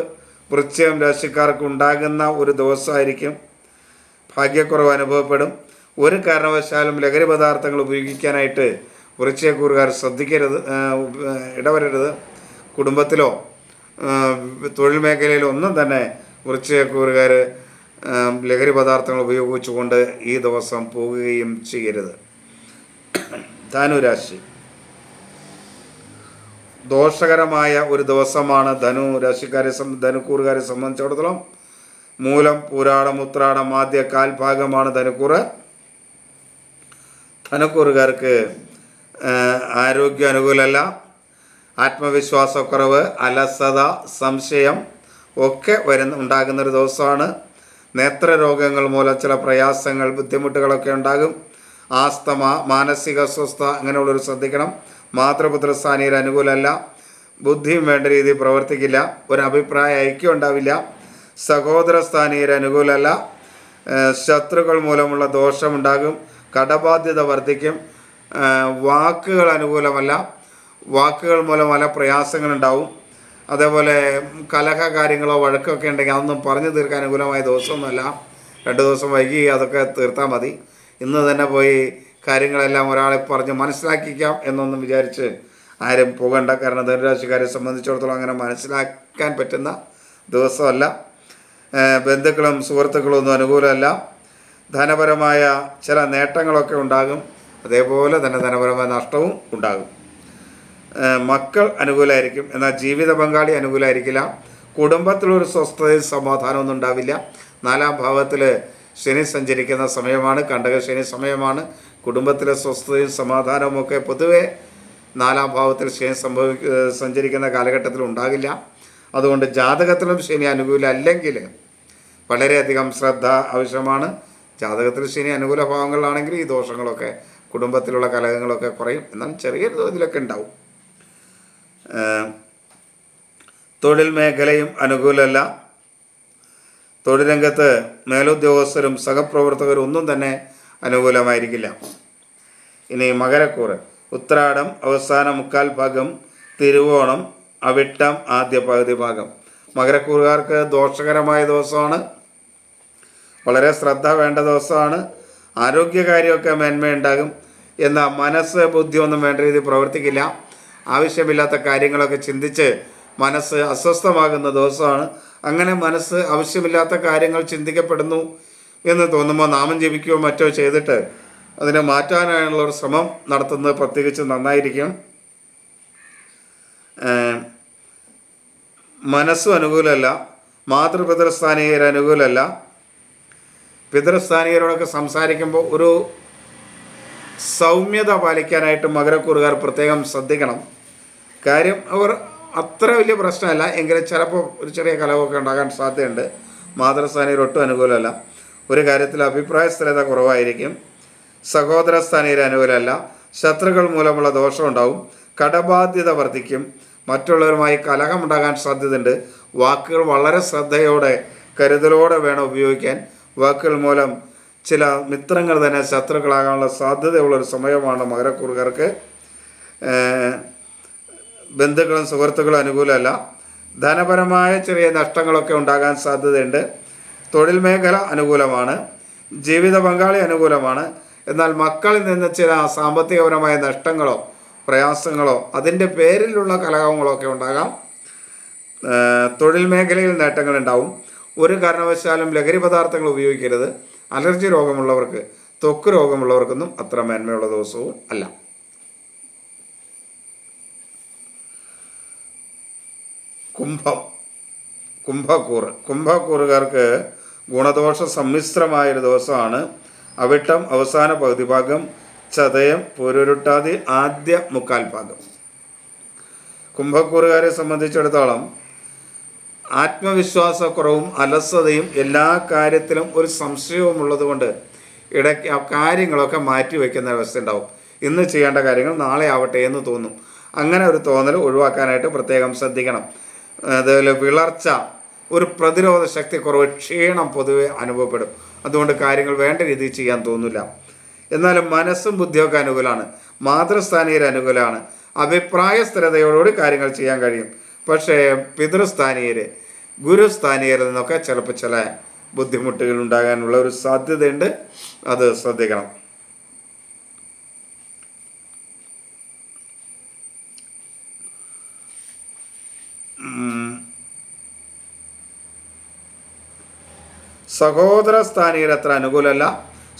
വൃശ്ചികം രാശിക്കാർക്ക് ഉണ്ടാകുന്ന ഒരു ദിവസമായിരിക്കും ഭാഗ്യക്കുറവ് അനുഭവപ്പെടും. ഒരു കാരണവശാലും ലഹരി പദാർത്ഥങ്ങൾ ഉപയോഗിക്കാനായിട്ട് വൃശ്ചയക്കൂറുകാർ ശ്രദ്ധിക്കരുത് ഇടവരരുത് കുടുംബത്തിലോ തൊഴിൽ മേഖലയിലോ ഒന്നും തന്നെ വൃശ്ചയക്കൂറുകാർ ലഹരി പദാർത്ഥങ്ങൾ ഉപയോഗിച്ചുകൊണ്ട് ഈ ദിവസം പോകുകയും ചെയ്യരുത്. ധനുരാശി. ദോഷകരമായ ഒരു ദിവസമാണ് ധനു. രാശിക്കാരെ ധനുക്കൂറുകാരെ സംബന്ധിച്ചിടത്തോളം മൂലം പൂരാടം ഉത്രാടം ആദ്യ കാൽഭാഗമാണ് ധനുക്കൂറ്. ധനുക്കൂറുകാർക്ക് ആരോഗ്യം അനുകൂലമല്ല. ആത്മവിശ്വാസക്കുറവ് അലസത സംശയം ഒക്കെ വരുന്ന ഉണ്ടാകുന്നൊരു ദിവസമാണ് നേത്രരോഗങ്ങൾ മൂലം ചില പ്രയാസങ്ങൾ ബുദ്ധിമുട്ടുകളൊക്കെ ഉണ്ടാകും. ആസ്തമ മാനസിക അസ്വസ്ഥ അങ്ങനെയുള്ളൊരു ശ്രദ്ധിക്കണം. മാതൃപുത്രസ്ഥാനീയർ അനുകൂലമല്ല. ബുദ്ധിയും വേണ്ട രീതിയിൽ പ്രവർത്തിക്കില്ല. ഒരു അഭിപ്രായ ഐക്യം ഉണ്ടാവില്ല. സഹോദര സ്ഥാനീയർ അനുകൂലമല്ല. ശത്രുക്കൾ മൂലമുള്ള ദോഷമുണ്ടാകും കടബാധ്യത വർദ്ധിക്കും. വാക്കുകൾ അനുകൂലമല്ല. വാക്കുകൾ മൂലം പല പ്രയാസങ്ങളുണ്ടാവും. അതേപോലെ കലഹ കാര്യങ്ങളോ വഴക്കൊക്കെ ഉണ്ടെങ്കിൽ അതൊന്നും പറഞ്ഞു തീർക്കാൻ അനുകൂലമായ ദിവസമൊന്നുമല്ല. രണ്ട് ദിവസം വൈകി അതൊക്കെ തീർത്താൽ മതി. ഇന്ന് തന്നെ പോയി കാര്യങ്ങളെല്ലാം ഒരാളെ പറഞ്ഞ് മനസ്സിലാക്കിക്കാം എന്നൊന്നും വിചാരിച്ച് ആരും പോകണ്ട. കാരണം ധനുരാശിക്കാരെ സംബന്ധിച്ചിടത്തോളം അങ്ങനെ മനസ്സിലാക്കാൻ പറ്റുന്ന ദിവസമല്ല. ബന്ധുക്കളും സുഹൃത്തുക്കളും ഒന്നും അനുകൂലമല്ല. ധനപരമായ ചില നേട്ടങ്ങളൊക്കെ ഉണ്ടാകും. അതേപോലെ തന്നെ ധനപരമായ നഷ്ടവും ഉണ്ടാകും. മക്കൾ അനുകൂലമായിരിക്കും എന്നാൽ ജീവിത പങ്കാളി അനുകൂലമായിരിക്കില്ല കുടുംബത്തിലൊരു സ്വസ്ഥതയും സമാധാനമൊന്നും ഉണ്ടാവില്ല. നാലാം ഭാവത്തിൽ ശനി സഞ്ചരിക്കുന്ന സമയമാണ് കണ്ടക ശനി സമയമാണ്. കുടുംബത്തിലെ സ്വസ്ഥതയും സമാധാനവും ഒക്കെ പൊതുവെ നാലാം ഭാവത്തിൽ ശനി സംഭവി സഞ്ചരിക്കുന്ന കാലഘട്ടത്തിൽ ഉണ്ടാകില്ല. അതുകൊണ്ട് ജാതകത്തിലും ശനി അനുകൂല അല്ലെങ്കിൽ വളരെയധികം ശ്രദ്ധ ആവശ്യമാണ്. ജാതകത്തിൽ ശനി അനുകൂല ഭാവങ്ങളിലാണെങ്കിൽ ഈ ദോഷങ്ങളൊക്കെ കുടുംബത്തിലുള്ള കലഹങ്ങളൊക്കെ കുറയും. എന്നാൽ ചെറിയൊരു തോതിലൊക്കെ ഉണ്ടാവും. തൊഴിൽ മേഖലയും അനുകൂലമല്ല. തൊഴിൽ രംഗത്ത് മേലുദ്യോഗസ്ഥരും സഹപ്രവർത്തകരും ഒന്നും തന്നെ അനുകൂലമായിരിക്കില്ല. ഇനി മകരക്കൂറ്. ഉത്രാടം അവസാന മുക്കാൽ ഭാഗം തിരുവോണം അവിട്ടം ആദ്യ പകുതി ഭാഗം. മകരക്കൂറുകാർക്ക് ദോഷകരമായ ദിവസമാണ്. വളരെ ശ്രദ്ധ വേണ്ട ദിവസമാണ്. ആരോഗ്യകാര്യമൊക്കെ മേന്മയുണ്ടാകും. എന്നാൽ മനസ്സ് ബുദ്ധിയൊന്നും വേണ്ട രീതിയിൽ പ്രവർത്തിക്കില്ല. ആവശ്യമില്ലാത്ത കാര്യങ്ങളൊക്കെ ചിന്തിച്ച് മനസ്സ് അസ്വസ്ഥമാകുന്ന ദിവസമാണ്. അങ്ങനെ മനസ്സ് ആവശ്യമില്ലാത്ത കാര്യങ്ങൾ ചിന്തിക്കപ്പെടുന്നു എന്ന് തോന്നുമ്പോൾ നാമം ജപിക്കുകയോ മറ്റോ ചെയ്തിട്ട് അതിനെ മാറ്റാനായുള്ള ഒരു ശ്രമം നടത്തുന്നത് പ്രത്യേകിച്ച് നന്നായിരിക്കും. മനസ്സും അനുകൂലമല്ല മാതൃപിതൃസ്ഥാനീയർ അനുകൂലമല്ല. പിതൃസ്ഥാനീയരോടൊക്കെ സംസാരിക്കുമ്പോൾ ഒരു സൗമ്യത പാലിക്കാനായിട്ട് മകരക്കൂറുകാർ പ്രത്യേകം ശ്രദ്ധിക്കണം. കാര്യം അവർ അത്ര വലിയ പ്രശ്നമല്ല. എങ്കിലും ചിലപ്പോൾ ഒരു ചെറിയ കലവൊക്കെ ഉണ്ടാകാൻ സാധ്യതയുണ്ട്. മാതൃസ്ഥാനീയർ ഒട്ടും അനുകൂലമല്ല. ഒരു കാര്യത്തിൽ അഭിപ്രായ സ്ഥിരത കുറവായിരിക്കും. സഹോദര സ്ഥാനീയർ അനുകൂലമല്ല. ശത്രുക്കൾ മൂലമുള്ള ദോഷം ദോഷമുണ്ടാവും കടബാധ്യത വർദ്ധിക്കും. മറ്റുള്ളവരുമായി കലഹമുണ്ടാകാൻ സാധ്യതയുണ്ട്. വാക്കുകൾ വളരെ ശ്രദ്ധയോടെ കരുതലോടെ വേണം ഉപയോഗിക്കാൻ. വാക്കുകൾ മൂലം ചില മിത്രങ്ങൾ തന്നെ ശത്രുക്കളാകാനുള്ള സാധ്യതയുള്ള ഒരു സമയമാണ് മകരക്കൂറുകാർക്ക് ബന്ധുക്കളും സുഹൃത്തുക്കളും അനുകൂലമല്ല. ധനപരമായ ചെറിയ നഷ്ടങ്ങളൊക്കെ ഉണ്ടാകാൻ സാധ്യതയുണ്ട്. തൊഴിൽ മേഖല അനുകൂലമാണ്. ജീവിത പങ്കാളി അനുകൂലമാണ്. എന്നാൽ മക്കളിൽ നിന്ന് ചില സാമ്പത്തികപരമായ നഷ്ടങ്ങളോ പ്രയാസങ്ങളോ അതിന്റെ പേരിലുള്ള കലഹങ്ങളോ ഒക്കെ ഉണ്ടാകാം തൊഴിൽ മേഖലയിൽ നേട്ടങ്ങളുണ്ടാവും ഒരു കാരണവശാലും ലഹരി പദാർത്ഥങ്ങൾ ഉപയോഗിക്കരുത്. അലർജി രോഗമുള്ളവർക്ക് ത്വക്ക് രോഗമുള്ളവർക്കൊന്നും അത്ര മേന്മയുള്ള ദിവസവും അല്ല. കുംഭം കുംഭക്കൂറ് കുംഭക്കൂറുകാർക്ക് ഗുണദോഷ സമ്മിശ്രമായൊരു ദിവസമാണ്. അവിട്ടം അവസാന പകുതി ഭാഗം ചതയം പൊരുരുട്ടാതി ആദ്യ മുക്കാൽ ഭാഗം. കുംഭക്കൂറുകാരെ സംബന്ധിച്ചിടത്തോളം ആത്മവിശ്വാസക്കുറവും അലസതയും എല്ലാ കാര്യത്തിലും ഒരു സംശയവും ഉള്ളതുകൊണ്ട് ഇടയ്ക്ക് കാര്യങ്ങളൊക്കെ മാറ്റി വയ്ക്കുന്ന അവസ്ഥ ഉണ്ടാവും ഇന്ന് ചെയ്യേണ്ട കാര്യങ്ങൾ നാളെ ആവട്ടെ എന്ന് തോന്നും. അങ്ങനെ ഒരു തോന്നൽ ഒഴിവാക്കാനായിട്ട് പ്രത്യേകം ശ്രദ്ധിക്കണം. അതുപോലെ വിളർച്ച ഒരു പ്രതിരോധ ശക്തി കുറവ് ക്ഷീണം പൊതുവെ അനുഭവപ്പെടും. അതുകൊണ്ട് കാര്യങ്ങൾ വേണ്ട രീതിയിൽ ചെയ്യാൻ തോന്നില്ല. എന്നാലും മനസ്സും ബുദ്ധിയൊക്കെ അനുകൂലമാണ് മാതൃസ്ഥാനീയർ അനുകൂലമാണ് അഭിപ്രായ സ്ഥിരതയോടുകൂടി കാര്യങ്ങൾ ചെയ്യാൻ കഴിയും. പക്ഷേ പിതൃസ്ഥാനീയർ ഗുരുസ്ഥാനീയരിൽ നിന്നൊക്കെ ചിലപ്പോൾ ചില ബുദ്ധിമുട്ടുകൾ ഉണ്ടാകാനുള്ള ഒരു സാധ്യതയുണ്ട്. അത് ശ്രദ്ധിക്കണം. സഹോദര സ്ഥാനീയർ അത്ര അനുകൂലമല്ല.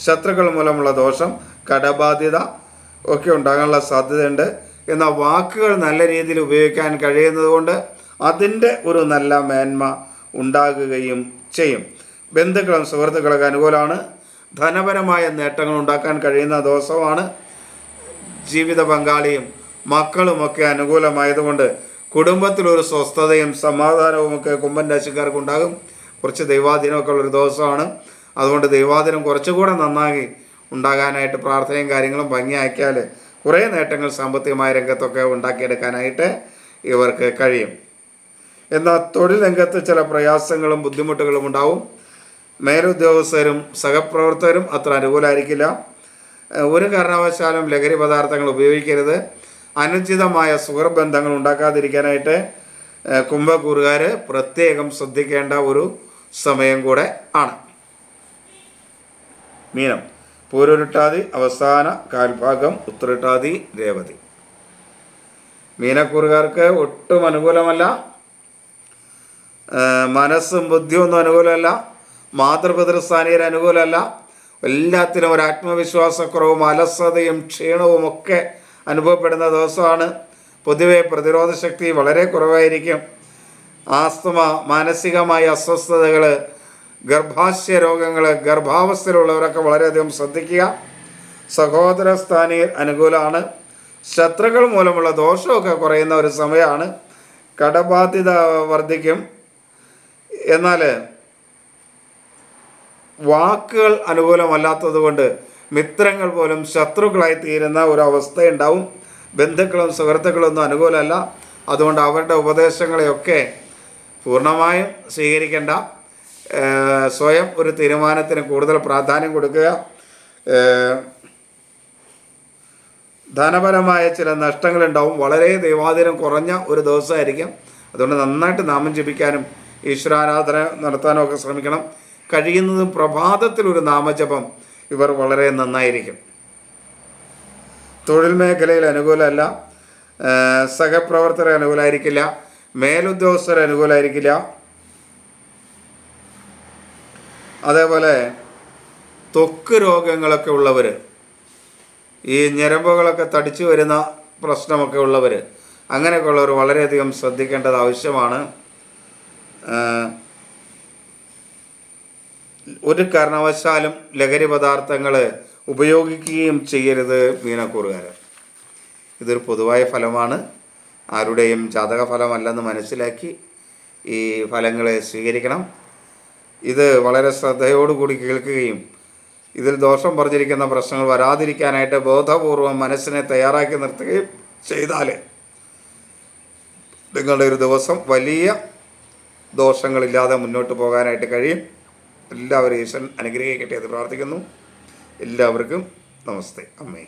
ശത്രുക്കൾ മൂലമുള്ള ദോഷം കടബാധ്യത ഒക്കെ ഉണ്ടാകാനുള്ള സാധ്യതയുണ്ട്. എന്നാൽ വാക്കുകൾ നല്ല രീതിയിൽ ഉപയോഗിക്കാൻ കഴിയുന്നതുകൊണ്ട് അതിന്റെ ഒരു നല്ല മേന്മ ഉണ്ടാകുകയും ചെയ്യും. ബന്ധുക്കളും സുഹൃത്തുക്കളൊക്കെ അനുകൂലമാണ്. ധനപരമായ നേട്ടങ്ങൾ ഉണ്ടാക്കാൻ കഴിയുന്ന ദിവസമാണ് ജീവിത പങ്കാളിയും മക്കളുമൊക്കെ അനുകൂലമായതുകൊണ്ട് കുടുംബത്തിലൊരു സ്വസ്ഥതയും സമാധാനവുമൊക്കെ കുംഭൻ രാശിക്കാർക്ക് ഉണ്ടാകും. കുറച്ച് ദൈവാധീനമൊക്കെ ഉള്ളൊരു ദിവസമാണ്. അതുകൊണ്ട് ദൈവാധീനം കുറച്ചുകൂടെ നന്നായി ഉണ്ടാകാനായിട്ട് പ്രാർത്ഥനയും കാര്യങ്ങളും ഭംഗിയാക്കിയാൽ കുറേ നേട്ടങ്ങൾ സാമ്പത്തികമായ രംഗത്തൊക്കെ ഉണ്ടാക്കിയെടുക്കാനായിട്ട് ഇവർക്ക് കഴിയും. എന്നാൽ തൊഴിൽ രംഗത്ത് ചില പ്രയാസങ്ങളും ബുദ്ധിമുട്ടുകളും ഉണ്ടാവും. മേലുദ്യോഗസ്ഥരും സഹപ്രവർത്തകരും അത്ര അനുകൂലമായിരിക്കില്ല ഒരു കാരണവശാലും ലഹരി പദാർത്ഥങ്ങൾ ഉപയോഗിക്കരുത്. അനുചിതമായ സുഹൃബന്ധങ്ങൾ ഉണ്ടാക്കാതിരിക്കാനായിട്ട് കുംഭക്കൂറുകാർ പ്രത്യേകം ശ്രദ്ധിക്കേണ്ട ഒരു സമയം കൂടെ ആണ്. മീനം. പൂരൊരുട്ടാതി അവസാന കാൽഭാഗം ഉത്തരട്ടാതി രേവതി. മീനക്കൂറുകാർക്ക് ഒട്ടും അനുകൂലമല്ല. മനസ്സും ബുദ്ധിയും ഒന്നും അനുകൂലമല്ല. മാതൃപിതൃസ്ഥാനീയർ അനുകൂലമല്ല. എല്ലാത്തിനും ഒരു ആത്മവിശ്വാസക്കുറവും അലസതയും ക്ഷീണവും ഒക്കെ അനുഭവപ്പെടുന്ന ദിവസമാണ്. പൊതുവെ പ്രതിരോധ ശക്തി വളരെ കുറവായിരിക്കും. ആസ്തമ മാനസികമായ അസ്വസ്ഥതകൾ ഗർഭാശയ രോഗങ്ങൾ ഗർഭാവസ്ഥയിലുള്ളവരൊക്കെ വളരെയധികം ശ്രദ്ധിക്കുക. സഹോദര സ്ഥാനീയർ അനുകൂലമാണ്. ശത്രുക്കൾ മൂലമുള്ള ദോഷമൊക്കെ കുറയുന്ന ഒരു സമയമാണ്. കടബാധ്യത വർദ്ധിക്കും. എന്നാൽ വാക്കുകൾ അനുകൂലമല്ലാത്തത് കൊണ്ട് മിത്രങ്ങൾ പോലും ശത്രുക്കളായി തീരുന്ന ഒരു അവസ്ഥയുണ്ടാവും. ബന്ധുക്കളും സുഹൃത്തുക്കളും ഒന്നും അനുകൂലമല്ല. അതുകൊണ്ട് അവരുടെ ഉപദേശങ്ങളെയൊക്കെ പൂർണമായും സ്വീകരിക്കേണ്ട സ്വയം ഒരു തീരുമാനത്തിന് കൂടുതൽ പ്രാധാന്യം കൊടുക്കുക. ധനപരമായ ചില നഷ്ടങ്ങളുണ്ടാവും. വളരെ ദൈവാധീനം കുറഞ്ഞ ഒരു ദിവസമായിരിക്കും. അതുകൊണ്ട് നന്നായിട്ട് നാമം ജപിക്കാനും ഈശ്വരാരാധന നടത്താനും ഒക്കെ ശ്രമിക്കണം. കഴിയുന്നതും പ്രഭാതത്തിൽ ഒരു നാമജപം ഇവർ വളരെ നന്നായിരിക്കും. തൊഴിൽ മേഖലയിൽ അനുകൂലമല്ല. സഹപ്രവർത്തകർ അനുകൂലമായിരിക്കില്ല. മേലുദ്യോഗസ്ഥർ അനുകൂലമായിരിക്കില്ല. അതേപോലെ ത്വക്ക് രോഗങ്ങളൊക്കെ ഉള്ളവർ ഈ ഞരമ്പുകളൊക്കെ തടിച്ചു വരുന്ന പ്രശ്നമൊക്കെ ഉള്ളവർ അങ്ങനെയൊക്കെ ഉള്ളവർ വളരെയധികം ശ്രദ്ധിക്കേണ്ടത് ആവശ്യമാണ്. ഒരു കാരണവശാലും ലഹരി പദാർത്ഥങ്ങൾ ഉപയോഗിക്കുകയും ചെയ്യരുത് മീനക്കൂറുകാർ ഇതൊരു പൊതുവായ ഫലമാണ്. ആരുടെയും ജാതക ഫലമല്ലെന്ന് മനസ്സിലാക്കി ഈ ഫലങ്ങളെ സ്വീകരിക്കണം. ഇത് വളരെ ശ്രദ്ധയോടുകൂടി കേൾക്കുകയും ഇതിൽ ദോഷം പറഞ്ഞിരിക്കുന്ന പ്രശ്നങ്ങൾ വരാതിരിക്കാനായിട്ട് ബോധപൂർവം മനസ്സിനെ തയ്യാറാക്കി നിർത്തുകയും ചെയ്താൽ നിങ്ങളുടെ ഒരു ദിവസം വലിയ ദോഷങ്ങളില്ലാതെ മുന്നോട്ട് പോകാനായിട്ട് കഴിയും. എല്ലാവരും ഈശ്വരൻ അനുഗ്രഹിക്കട്ടെ എന്ന് പ്രാർത്ഥിക്കുന്നു. എല്ലാവർക്കും നമസ്തേ. അമ്മേ.